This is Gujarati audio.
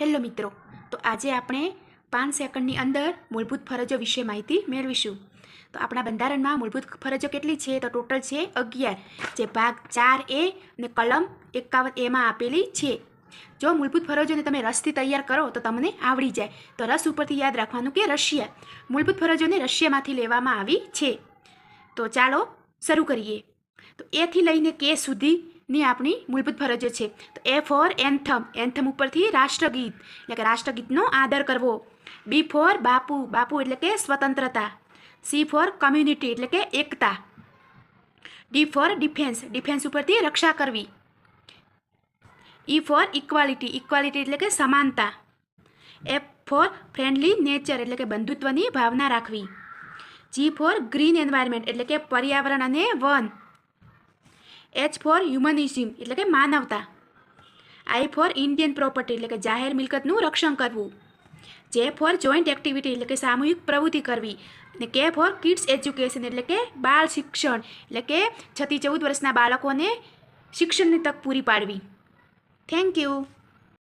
હેલો મિત્રો, તો આજે આપણે પાંચ સેકન્ડની અંદર મૂળભૂત ફરજો વિશે માહિતી મેળવીશું. તો આપણા બંધારણમાં મૂળભૂત ફરજો કેટલી છે? તો ટોટલ છે અગિયાર, જે ભાગ ચાર એ અને કલમ એકાવન એમાં આપેલી છે. જો મૂળભૂત ફરજોને તમે રસથી તૈયાર કરો, તો તમને આવડી જાય. તો રસ ઉપરથી યાદ રાખવાનું કે રશિયા. મૂળભૂત ફરજોને રશિયામાંથી લેવામાં આવી છે. તો ચાલો શરૂ કરીએ. તો એથી લઈને કે સુધીની આપણી મૂળભૂત ફરજો છે. તો એ ફોર એન્થમ એન્થમ ઉપરથી રાષ્ટ્રગીત. એટલે કે રાષ્ટ્રગીતનો આદર કરવો. બી ફોર બાપુ. બાપુ એટલે કે સ્વતંત્રતા. સી ફોર કમ્યુનિટી એટલે કે એકતા. ડી ફોર ડિફેન્સ ડિફેન્સ ઉપરથી રક્ષા કરવી. ઈ ફોર ઇક્વાલિટી ઇક્વાલિટી એટલે કે સમાનતા. એફ ફોર ફ્રેન્ડલી નેચર એટલે કે બંધુત્વની ભાવના રાખવી. જી ફોર ગ્રીન એન્વાયરમેન્ટ એટલે કે પર્યાવરણ અને વન. એચ ફોર હ્યુમનિઝમ એટલે કે માનવતા. આઈ ફોર ઇન્ડિયન પ્રોપર્ટી એટલે કે જાહેર મિલકતનું રક્ષણ કરવું. જે ફોર જોઈન્ટ એક્ટિવિટી એટલે કે સામૂહિક પ્રવૃત્તિ કરવી. અને કે ફોર કિડ્સ એજ્યુકેશન એટલે કે બાળ શિક્ષણ, એટલે કે છથી ચૌદ વર્ષના બાળકોને શિક્ષણની તક પૂરી પાડવી. Thank you